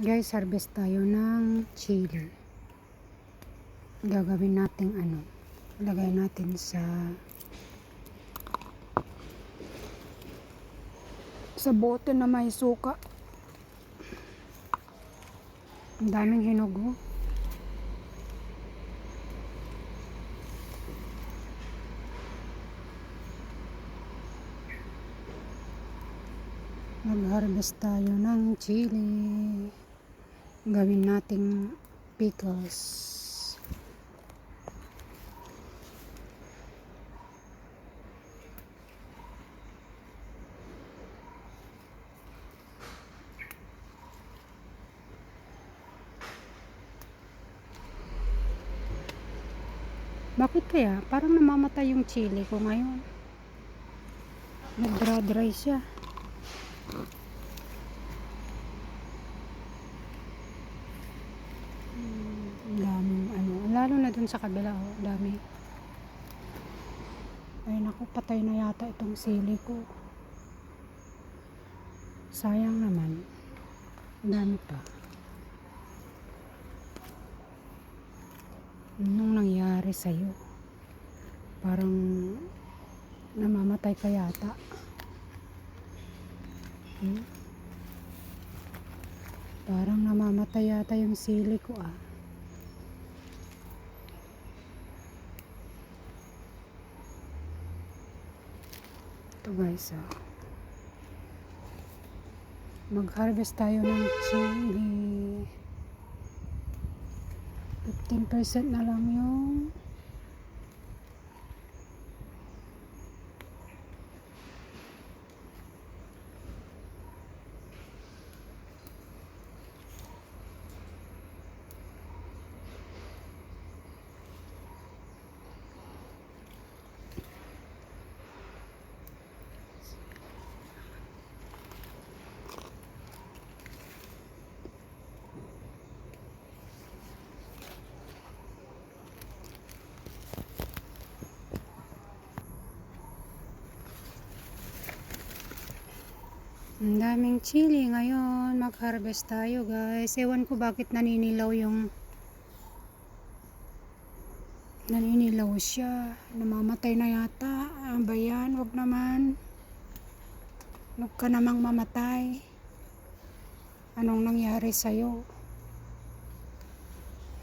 Guys, harvest tayo ng chili. Gagawin natin ano, lagay natin sa sa bote na may suka. Ang daming hinog oh. Mag-harvest tayo ng chili. Gawin nating pickles. Bakit kaya? Parang namamatay yung chili ko ngayon. Nag-dry siya. Daming ano. Lalo na dun sa kabila, oh. Dami. Ay naku, patay na yata itong sili ko. Sayang naman. Dami pa. Anong nangyari sa'yo? Parang namamatay ka yata. Hmm? Parang namamatay yata yung sili ko ah. Ito guys ah. Mag-harvest tayo ng chili. 15% na lang yung Ang daming chili ngayon. Mag-harvest tayo guys. Ewan ko bakit naninilaw yung naninilaw siya. Namamatay na yata. Ang bayan, wag naman. Huwag ka namang mamatay. Anong nangyari sa'yo?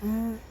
Ha?